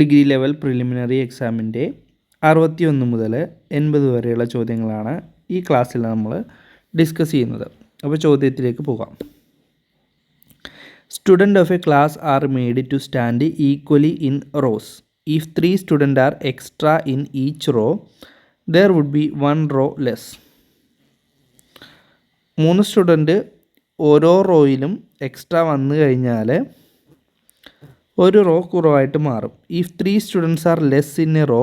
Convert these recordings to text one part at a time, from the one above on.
Degree level preliminary എക്സാമിന്റെ അറുപത്തി ഒന്ന് മുതൽ എൺപത് വരെയുള്ള ചോദ്യങ്ങളാണ് ഈ ക്ലാസ്സിൽ നമ്മൾ ഡിസ്കസ് ചെയ്യുന്നത്. അപ്പോൾ ചോദ്യത്തിലേക്ക് പോകാം. Student of a class are made to stand equally in rows if three student are extra in each row there would be one row less മൂന്ന് സ്റ്റുഡന്റ് ഓരോ റോയിലും എക്സ്ട്രാ വന്നു കഴിഞ്ഞാൽ ഒരു റോ കുറവായിട്ട് മാറും. If three students are less in a row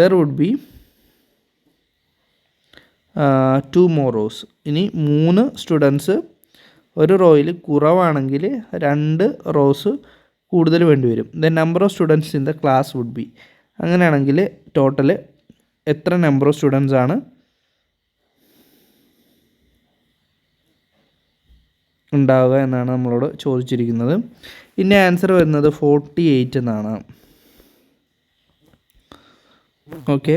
there would be two more rows ഇനി മൂന്ന് സ്റ്റുഡൻസ് ഒരു റോയിൽ കുറവാണെങ്കിൽ രണ്ട് റോസ് കൂടുതൽ വേണ്ടി വരും. The number of students in the class would be അങ്ങനെയാണെങ്കിൽ ടോട്ടൽ എത്ര നമ്പർ ഓഫ് സ്റ്റുഡൻസ് ആണ്? ഉണ്ടാവുക എന്നാണ് നമ്മളോട് ചോദിച്ചിരിക്കുന്നത്. ഇനി ആൻസർ വരുന്നത് ഫോർട്ടി എയ്റ്റ് എന്നാണ്. ഓക്കെ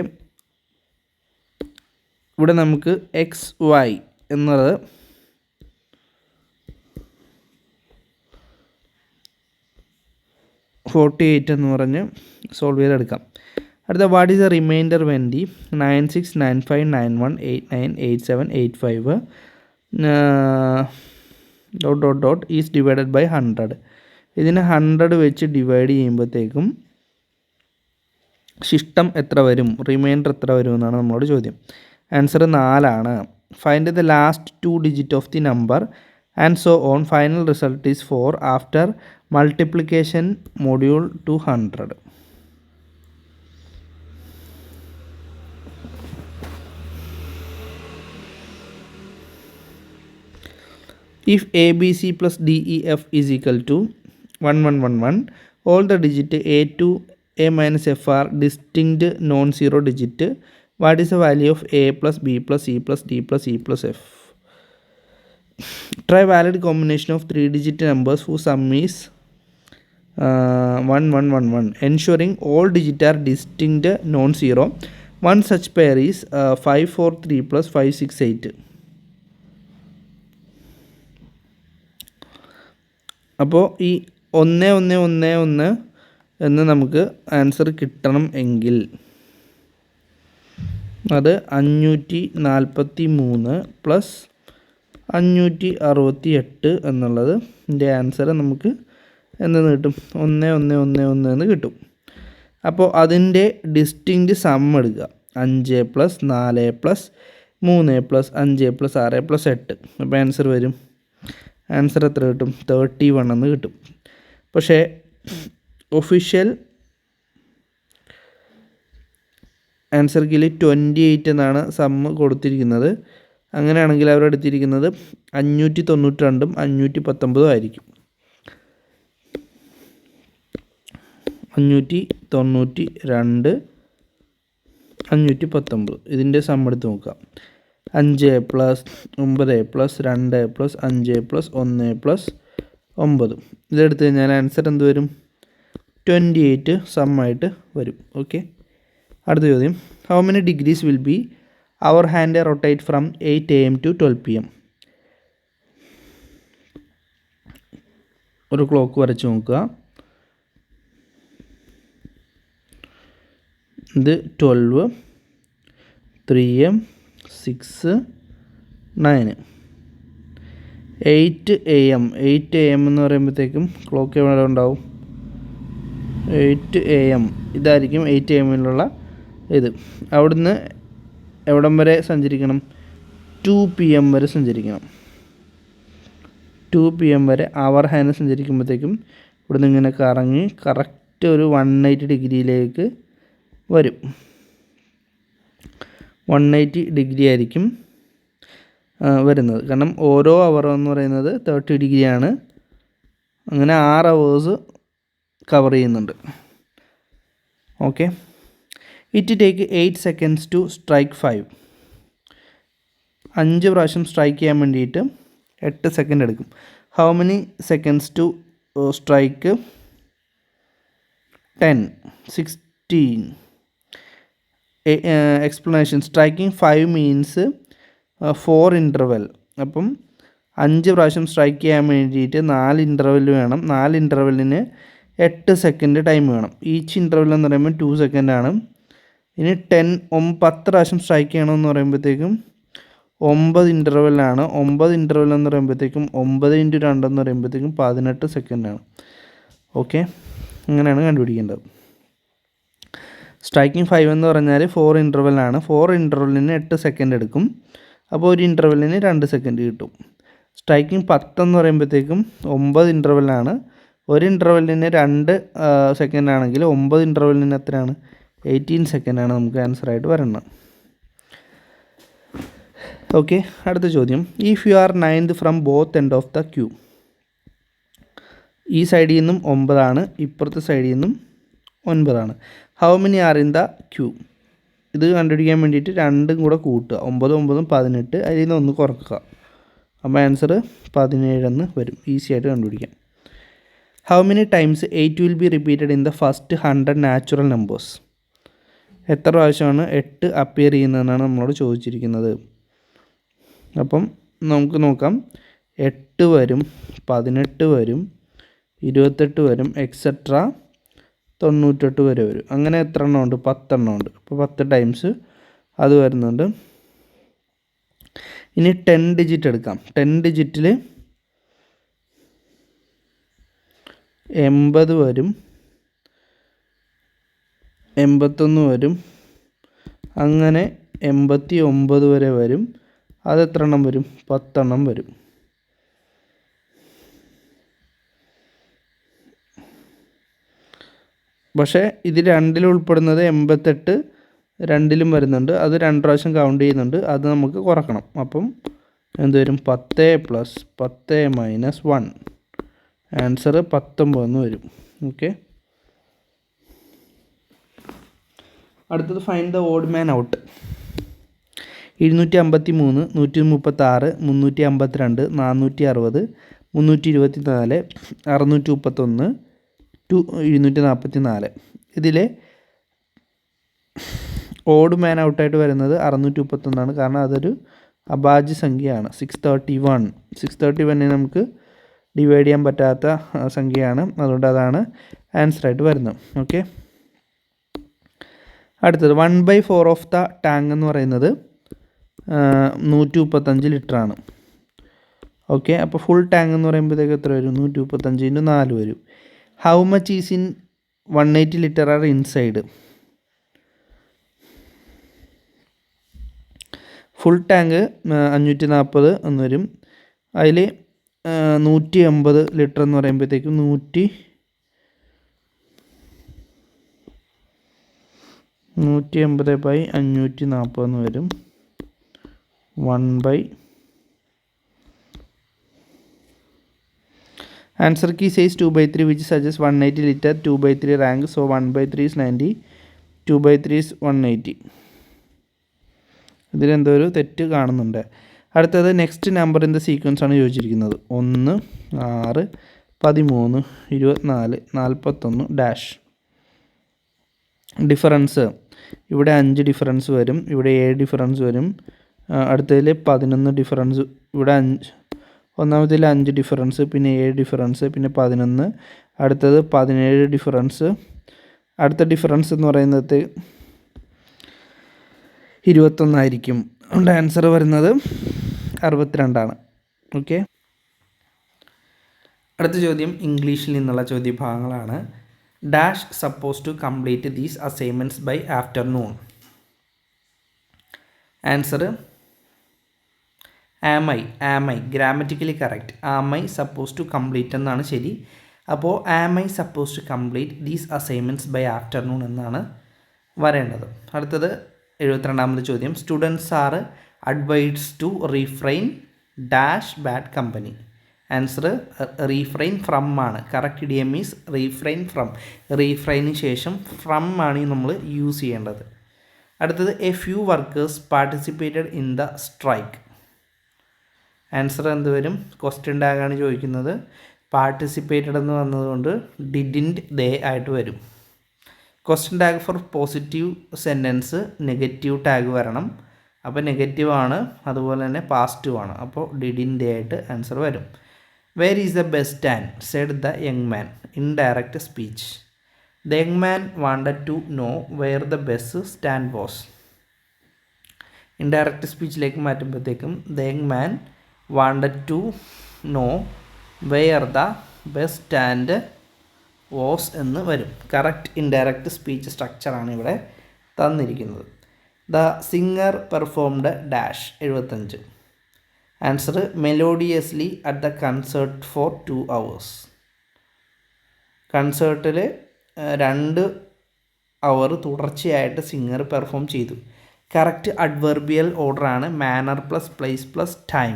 ഇവിടെ നമുക്ക് എക്സ് വൈ എന്നത് ഫോർട്ടി എയ്റ്റ് എന്ന് പറഞ്ഞ് സോൾവ് ചെയ്തെടുക്കാം. അടുത്ത what is a remainder വെന്റി nine six nine five nine one eight nine eight seven eight five dot dot dot is divided by hundred ഇതിനെ hundred വെച്ച് ഡിവൈഡ് ചെയ്യുമ്പോഴത്തേക്കും ശിഷ്ടം എത്ര വരും? റിമൈൻഡർ എത്ര വരും എന്നാണ് നമ്മളോട് ചോദ്യം. ആൻസർ നാലാണ്. Find the last two digit of the number and so on final result is four after multiplication module to hundred if abc plus def is equal to 1111 all the digit a to a minus f are distinct non-zero digit what is the value of a plus b plus c plus d plus e plus f try valid combination of three digit numbers whose sum is uh, 1111 ensuring all digit are distinct non-zero one such pair is uh, 543 plus 568 അപ്പോൾ ഈ ഒന്ന് ഒന്ന് ഒന്ന് ഒന്ന് എന്ന് നമുക്ക് answer കിട്ടണം എങ്കിൽ. അത് അഞ്ഞൂറ്റി നാൽപ്പത്തി മൂന്ന് പ്ലസ് അഞ്ഞൂറ്റി അറുപത്തി എട്ട് എന്നുള്ളത് ഇതിന്റെ ആൻസർ നമുക്ക് എന്തെന്ന് കിട്ടും? ഒന്ന് ഒന്ന് ഒന്ന് ഒന്ന് എന്ന് കിട്ടും. അപ്പോൾ അതിന്റെ ഡിസ്റ്റിങ്റ്റ് സം എടുക്കുക. അഞ്ച് പ്ലസ് നാല് പ്ലസ് മൂന്ന് പ്ലസ് അഞ്ച് പ്ലസ് ആറ് പ്ലസ് എട്ട്. അപ്പോൾ ആൻസർ വരും. ആൻസർ എത്ര കിട്ടും? തേർട്ടി വൺ എന്ന് കിട്ടും. പക്ഷേ ഒഫീഷ്യൽ ആൻസർ കീഴിൽ ട്വന്റി എയ്റ്റ് എന്നാണ് സമ്മ് കൊടുത്തിരിക്കുന്നത്. അങ്ങനെയാണെങ്കിൽ അവരെടുത്തിരിക്കുന്നത് അഞ്ഞൂറ്റി തൊണ്ണൂറ്റി രണ്ടും അഞ്ഞൂറ്റി പത്തൊമ്പതും ആയിരിക്കും. അഞ്ഞൂറ്റി തൊണ്ണൂറ്റി രണ്ട് അഞ്ഞൂറ്റി പത്തൊമ്പത് ഇതിന്റെ സമ്മെടുത്ത് നോക്കാം. അഞ്ച് പ്ലസ് ഒമ്പത് പ്ലസ് രണ്ട് പ്ലസ് അഞ്ച് പ്ലസ് ഒന്ന് പ്ലസ് ഒമ്പത്. ഇതെടുത്ത് കഴിഞ്ഞാൽ ആൻസർ എന്ത് വരും? ട്വന്റി എയ്റ്റ് സമ്മായിട്ട് വരും. ഓക്കെ അടുത്ത ചോദ്യം. How many degrees will be hour hand rotate from eight A M to twelve P M ഒരു ക്ലോക്ക് വരച്ച് നോക്കുക. ഇത് twelve three M six nine eight A M eight A M എന്ന് പറയുമ്പോഴത്തേക്കും clock എവിടെ ഉണ്ടാവും? എയ്റ്റ് എ എം ഇതായിരിക്കും eight A എമ്മിലുള്ള ഇത്. അവിടുന്ന് എവിടം വരെ സഞ്ചരിക്കണം? ടു പി എം വരെ സഞ്ചരിക്കണം. ടു പി എം വരെ അവർ ഹാൻഡ് സഞ്ചരിക്കുമ്പോഴത്തേക്കും ഇവിടുന്ന് ഇങ്ങനെ കറങ്ങി കറക്റ്റ് ഒരു വൺ എയ്റ്റി ഡിഗ്രിയിലേക്ക് വരും. വൺ എയ്റ്റി ഡിഗ്രി ആയിരിക്കും വരുന്നത്. കാരണം ഓരോ അവർ എന്ന് പറയുന്നത് തേർട്ടി ഡിഗ്രിയാണ് അങ്ങനെ ആറ് അവേഴ്സ് കവർ ചെയ്യുന്നുണ്ട്. Okay it take eight seconds to strike five അഞ്ച് പ്രാവശ്യം സ്ട്രൈക്ക് ചെയ്യാൻ വേണ്ടിയിട്ട് എട്ട് സെക്കൻഡ് എടുക്കും. How many seconds to strike ten sixteen explanation striking five means four interval അപ്പം അഞ്ച് പ്രാവശ്യം സ്ട്രൈക്ക് ചെയ്യാൻ വേണ്ടിയിട്ട് നാല് ഇന്റർവെൽ വേണം. നാല് ഇന്റർവെല്ലിന് എട്ട് സെക്കൻഡ് ടൈം വേണം. ഈച്ച് ഇന്റർവെൽ എന്ന് പറയുമ്പോൾ ടു സെക്കൻഡാണ് ഇനി ടെൻ ഒം പത്ത് പ്രാവശ്യം സ്ട്രൈക്ക് ചെയ്യണമെന്ന് പറയുമ്പോഴത്തേക്കും ഒമ്പത് ഇന്റർവെല്ലാണ് ഒമ്പത് ഇന്റർവെൽ എന്ന് പറയുമ്പോഴത്തേക്കും ഒമ്പത് ഇന്റു രണ്ടെന്ന് പറയുമ്പോഴത്തേക്കും പതിനെട്ട് സെക്കൻഡാണ് ഓക്കെ അങ്ങനെയാണ് കണ്ടുപിടിക്കേണ്ടത്. സ്ട്രൈക്കിംഗ് ഫൈവ് എന്ന് പറഞ്ഞാൽ ഫോർ ഇന്റർവെല്ലാണ് ഫോർ ഇന്റർവെല്ലിന് എട്ട് സെക്കൻഡ് എടുക്കും. അപ്പോൾ ഒരു ഇന്റർവെല്ലിന് രണ്ട് സെക്കൻഡ് കിട്ടും. സ്ട്രൈക്കിംഗ് പത്തെന്ന് പറയുമ്പോഴത്തേക്കും ഒമ്പത് ഇന്റർവെല്ലാണ് ഒരു ഇന്റർവെല്ലിന് രണ്ട് സെക്കൻഡ് ആണെങ്കിൽ ഒമ്പത് ഇന്റർവെല്ലിന് എത്രയാണ്? എയ്റ്റീൻ സെക്കൻഡാണ് നമുക്ക് ആൻസർ ആയിട്ട് വരണം ഓക്കെ അടുത്ത ചോദ്യം. If you are ninth from both end of the queue ഈ സൈഡിൽ നിന്നും ഒമ്പതാണ് ഇപ്പുറത്തെ സൈഡിൽ നിന്നും ഒൻപതാണ്. How many are in the queue ഇത് കണ്ടുപിടിക്കാൻ വേണ്ടിയിട്ട് രണ്ടും കൂടെ കൂട്ടുക. ഒമ്പതും ഒമ്പതും പതിനെട്ട് അതിൽ നിന്ന് ഒന്ന് കുറക്കുക. അപ്പോൾ ആൻസർ പതിനേഴെന്ന് വരും. ഈസി ആയിട്ട് കണ്ടുപിടിക്കാം. How many times eight will be repeated in the first hundred natural numbers എത്ര പ്രാവശ്യമാണ് എട്ട് അപ്പിയർ ചെയ്യുന്നതെന്നാണ് നമ്മളോട് ചോദിച്ചിരിക്കുന്നത്. അപ്പം നമുക്ക് നോക്കാം. എട്ട് വരും പതിനെട്ട് വരും ഇരുപത്തെട്ട് വരും എക്സെട്ര തൊണ്ണൂറ്റെട്ട് വരെ വരും. അങ്ങനെ എത്ര എണ്ണം ഉണ്ട്? പത്തെണ്ണം ഉണ്ട്. അപ്പോൾ പത്ത് ടൈംസ് അത് വരുന്നുണ്ട്. ഇനി ടെൻ ഡിജിറ്റ് എടുക്കാം. ടെൻ ഡിജിറ്റിൽ എൺപത് വരും. എൺപത്തൊന്ന് വരും. അങ്ങനെ എൺപത്തി ഒമ്പത് വരെ വരും. അത് എത്ര എണ്ണം വരും? പത്തെണ്ണം വരും. പക്ഷേ ഇത് രണ്ടിൽ ഉൾപ്പെടുന്നത് എൺപത്തെട്ട് രണ്ടിലും വരുന്നുണ്ട്. അത് രണ്ട് പ്രാവശ്യം കൗണ്ട് ചെയ്യുന്നുണ്ട്. അത് നമുക്ക് കുറക്കണം. അപ്പം എന്ത് വരും? പത്ത് പ്ലസ് പത്ത് മൈനസ് വൺ ആൻസർ പത്തൊമ്പതെന്ന് വരും. ഓക്കെ അടുത്തത് find the odd man out ഇരുന്നൂറ്റി അമ്പത്തി മൂന്ന് നൂറ്റി മുപ്പത്താറ് മുന്നൂറ്റി അമ്പത്തിരണ്ട് നാനൂറ്റി അറുപത് മുന്നൂറ്റി ഇരുപത്തി നാല് അറുന്നൂറ്റി മുപ്പത്തൊന്ന് ടു ഇരുന്നൂറ്റി നാൽപ്പത്തി നാല് ഇതിലെ ഓഡ് മാൻ ഔട്ടായിട്ട് വരുന്നത് അറുന്നൂറ്റി മുപ്പത്തൊന്നാണ് കാരണം അതൊരു അഭാജ്യ സംഖ്യയാണ്. Six thirty one six thirty വണ്ണിനെ നമുക്ക് ഡിവൈഡ് ചെയ്യാൻ പറ്റാത്ത സംഖ്യയാണ്. അതുകൊണ്ട് അതാണ് ആൻസറായിട്ട് വരുന്നത്. ഓക്കെ അടുത്തത് one by four of the tank എന്ന് പറയുന്നത് നൂറ്റി മുപ്പത്തഞ്ച് ലിറ്ററാണ് ഓക്കെ അപ്പോൾ ഫുൾ ടാങ്ക് എന്ന് പറയുമ്പോഴത്തേക്ക് എത്ര വരും? നൂറ്റി മുപ്പത്തഞ്ച് ഇന്റു നാല് വരും. How much is in one eighty litre are inside full tank അഞ്ഞൂറ്റി നാൽപ്പത് എന്ന് വരും. അതിൽ നൂറ്റി എൺപത് ലിറ്റർ എന്ന് പറയുമ്പോഴത്തേക്കും നൂറ്റി നൂറ്റി എൺപത് ബൈ അഞ്ഞൂറ്റി നാൽപ്പത് എന്ന് വരും. One by answer key says two by three which suggest one eighty litre two by three tank so one by three is ninety two by three is one eighty ഇതിലെന്തോ ഒരു തെറ്റ് കാണുന്നുണ്ട്. അടുത്തത് next number in the sequence ആണ് ചോദിച്ചിരിക്കുന്നത്. ഒന്ന് ആറ് പതിമൂന്ന് ഇരുപത്തിനാല് നാൽപ്പത്തൊന്ന് ഡാഷ് ഡിഫറൻസ് ഇവിടെ അഞ്ച് ഡിഫറൻസ് വരും ഇവിടെ ഏഴ് ഡിഫറൻസ് വരും അടുത്തതിൽ പതിനൊന്ന് ഡിഫറൻസ് ഇവിടെ അഞ്ച് ഒന്നാമതിൽ അഞ്ച് ഡിഫറൻസ് പിന്നെ ഏഴ് ഡിഫറൻസ് പിന്നെ പതിനൊന്ന്. അടുത്തത് പതിനേഴ് ഡിഫറൻസ് അടുത്ത ഡിഫറൻസ് എന്ന് പറയുന്നത് ഇരുപത്തൊന്നായിരിക്കും അതുകൊണ്ട് ആൻസർ വരുന്നത് അറുപത്തിരണ്ടാണ്. ഓക്കെ അടുത്ത ചോദ്യം ഇംഗ്ലീഷിൽ നിന്നുള്ള ചോദ്യഭാഗങ്ങളാണ്. Dash suppose to complete these assignments by afternoon answer am I am I grammatically correct am I suppose to complete എന്നാണ് ശരി. അപ്പോൾ am I suppose to complete these assignments by afternoon എന്നാണ് വരേണ്ടത്. അടുത്തത് എഴുപത്തിരണ്ടാമത് ചോദ്യം. Students are advise to refrain dash bad company answer refrain from ആണ്. Correct idiom means refrain from റീഫ്രെയിന് ശേഷം ഫ്രം ആണ് നമ്മൾ യൂസ് ചെയ്യേണ്ടത്. അടുത്തത് a few workers participated in the strike answer എന്ത് വരും? ക്വസ്റ്റ്യൻ ടാഗാണ് ചോദിക്കുന്നത്. പാർട്ടിസിപ്പേറ്റഡ് എന്ന് വന്നതുകൊണ്ട് ഡിഡിന്റ് ദേ ആയിട്ട് വരും. Question tag for positive sentence negative tag വരണം. അപ്പോൾ നെഗറ്റീവ് ആണ് അതുപോലെ തന്നെ പാസിറ്റീവ് ആണ്. അപ്പോൾ ഡിഡിൻ ദേ ആയിട്ട് ആൻസർ വരും. Where is the best and said the young man in direct speech the young man wanted to know where the best stand was indirect സ്പീച്ചിലേക്ക് മാറ്റുമ്പോഴത്തേക്കും the young man wanted to know where the best stand was എന്ന് വരും. Correct indirect speech സ്ട്രക്ചറാണ് ഇവിടെ തന്നിരിക്കുന്നത്. The singer performed dash എഴുപത്തഞ്ച്. Answer melodiously at the concert for two hours കൺസേർട്ടിൽ രണ്ട് hour തുടർച്ചയായിട്ട് singer perform ചെയ്തു. Correct adverbial ഓർഡറാണ് manner plus place plus time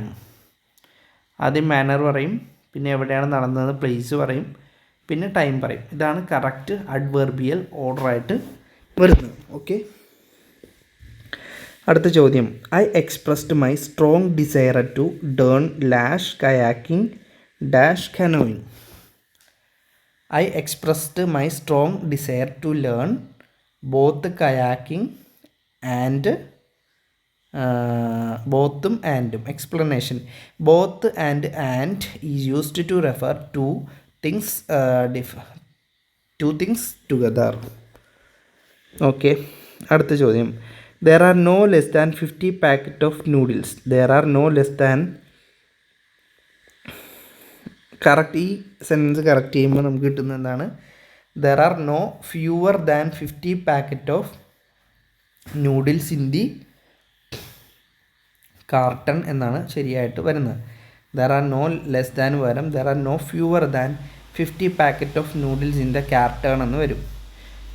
ആദ്യം മാനർ പറയും പിന്നെ എവിടെയാണ് നടന്നത് പ്ലേസ് പറയും പിന്നെ ടൈം പറയും. ഇതാണ് കറക്റ്റ് അഡ്വർബിയൽ ഓർഡറായിട്ട് വരുന്നത്. ഓക്കെ അടുത്ത ചോദ്യം. I expressed my strong desire to learn lash kayaking dash canoeing I expressed my strong desire to learn both kayaking and ബോത്തും ആൻഡും explanation both and and is used to refer to things ഡിഫ് to things together okay അടുത്ത ചോദ്യം. There are no less than fifty packet of noodles there are no less than correct ഈ sentence correct ചെയ്യുമ്പോൾ നമുക്ക് കിട്ടുന്ന എന്താണ്? There are no fewer than fifty packet of noodles in the carton എന്നാണ് ശരിയായിട്ട് വരുന്നത്. There are no less than വരും. There are no fewer than fifty packet of noodles in the carton എന്ന് വരും.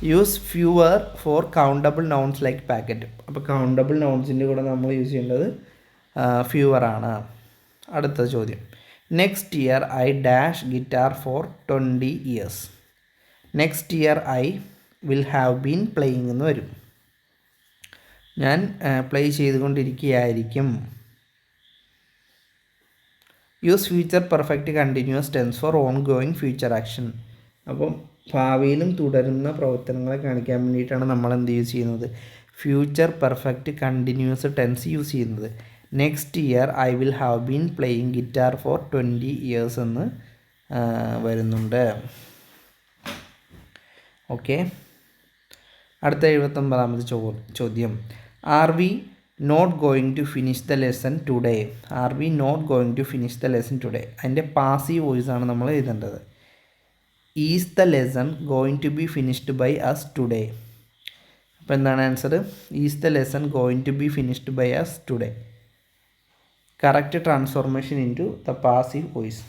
Use fewer for countable nouns like packet അപ്പോൾ countable നൗൺസിന്റെ കൂടെ നമ്മൾ യൂസ് ചെയ്യേണ്ടത് ഫ്യൂവർ ആണ്. അടുത്ത ചോദ്യം. Next year I dash guitar for twenty years next year I will have been playing എന്ന് വരും. ഞാൻ play ചെയ്തുകൊണ്ടിരിക്കുകയായിരിക്കും. Use future perfect continuous tense for ongoing future action അപ്പം ഭാവിയിലും തുടരുന്ന പ്രവർത്തനങ്ങളെ കാണിക്കാൻ വേണ്ടിയിട്ടാണ് നമ്മൾ എന്ത് യൂസ് ചെയ്യുന്നത്? Future perfect continuous tense use ചെയ്യുന്നത്. Next year I will have been playing guitar for twenty years എന്ന് വരുന്നുണ്ട്. ഓക്കെ അടുത്ത എഴുപത്തൊമ്പതാമത് ചോദ്യം. Are we not going to finish the lesson today are we not going to finish the lesson today അതിന്റെ passive voice ആണ് നമ്മൾ എഴുതേണ്ടത്. Is the lesson going to be finished by us today അപ്പോൾ എന്താണ് answer is the lesson going to be finished by us today correct transformation into the passive voice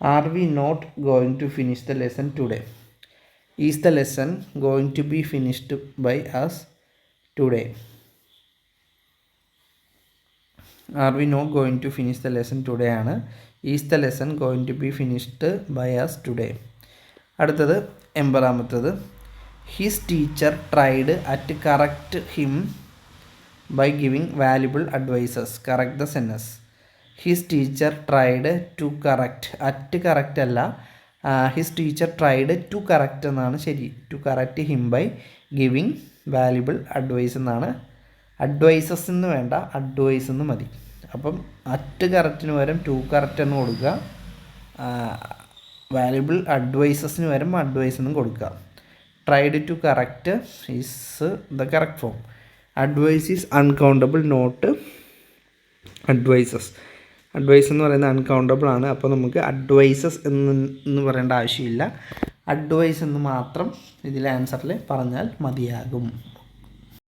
are we not going to finish the lesson today is the lesson going to be finished by us today are we not going to finish the lesson today ആണ്? Is the lesson going to be finished by us today അടുത്തത് എൺപതാമത്തത്. His teacher tried at correct him by giving valuable advices correct the sentence his teacher tried to correct at correct അല്ല. His teacher tried to correct എന്നാണ് ശരി. To correct him by giving valuable advice എന്നാണ്. Advices എന്ന് വേണ്ട advice എന്ന് മതി. അപ്പം at കറക്റ്റിന് പകരം ടു കറക്റ്റ് എന്ന് കൊടുക്കുക. വാല്യുബിൾ അഡ്വൈസസിന് പകരം അഡ്വൈസ് എന്നും കൊടുക്കുക. Tried to correct is the correct form advice is uncountable not advices advice എന്ന് പറയുന്നത് അൺകൗണ്ടബിൾ ആണ്. അപ്പോൾ നമുക്ക് അഡ്വൈസസ് എന്ന് പറയേണ്ട ആവശ്യമില്ല. അഡ്വൈസ് എന്ന് മാത്രം ഇതിലെ ആൻസറിൽ പറഞ്ഞാൽ മതിയാകും.